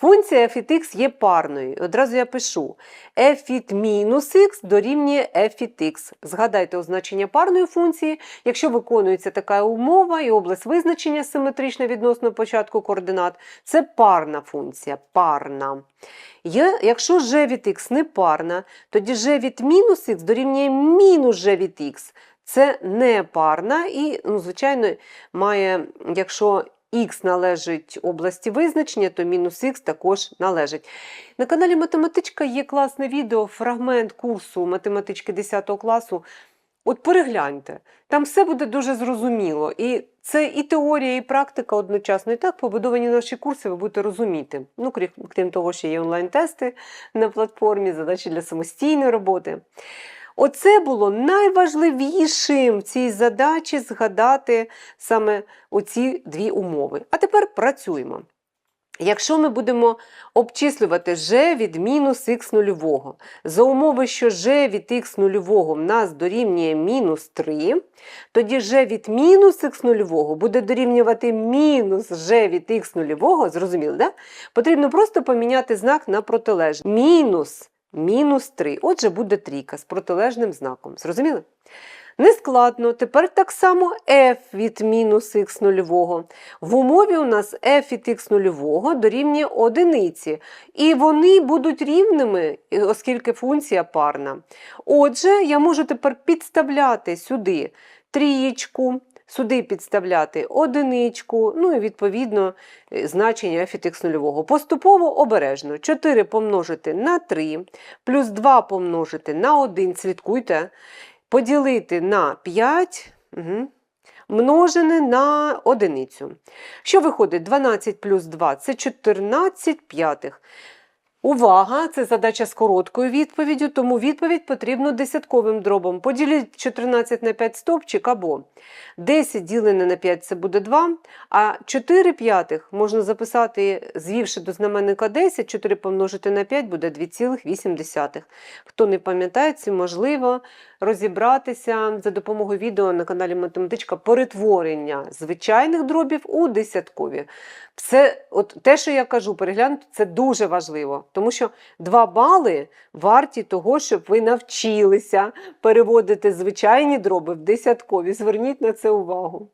Функція f x є парною. Одразу я пишу f від мінус x дорівнює f від x. Згадайте означення парної функції. Якщо виконується така умова і область визначення симетрична відносно початку координат, це парна функція. Парна. Якщо g від x не парна, тоді g від мінус x дорівнює мінус g від x. Це не парна і, ну, звичайно, має, якщо х належить області визначення, то мінус х також належить. На каналі Математичка є класне відео, фрагмент курсу математички 10 класу. От перегляньте, там все буде дуже зрозуміло. І це і теорія, і практика одночасно. І так побудовані наші курси, ви будете розуміти. Ну, крім, того, що є онлайн-тести на платформі, задачі для самостійної роботи. Оце було найважливішим в цій задачі згадати саме оці дві умови. А тепер працюємо. Якщо ми будемо обчислювати g від мінус х нульового, за умови, що g від х нульового в нас дорівнює мінус 3, тоді g від мінус х нульового буде дорівнювати мінус g від х нульового, зрозуміло, да? Потрібно просто поміняти знак на протилежний. Мінус мінус 3. Отже, буде трійка з протилежним знаком. Зрозуміли? Нескладно. Тепер так само f від мінус х нульового. В умові у нас f від х нульового дорівнює одиниці. І вони будуть рівними, оскільки функція парна. Отже, я можу тепер підставляти сюди трієчку, сюди підставляти одиничку, ну і відповідно е, значення f нульового. Поступово обережно. 4 помножити на 3, плюс 2 помножити на 1, слідкуйте, поділити на 5. Угу. Множене на одиницю. Що виходить? 12 плюс 2 це 14 п'ятих. Увага! Це задача з короткою відповіддю, тому відповідь потрібно десятковим дробом. Поділіть 14 на 5 стовпчик або 10 ділене на 5 це буде 2, а 4 п'ятих можна записати, звівши до знаменника 10, 4 помножити на 5 буде 2,8. Хто не пам'ятає, це можливо розібратися за допомогою відео на каналі Математичка перетворення звичайних дробів у десяткові. Все, от те, що я кажу, переглянути, це дуже важливо, тому що 2 бали варті того, щоб ви навчилися переводити звичайні дроби в десяткові. Зверніть на це увагу.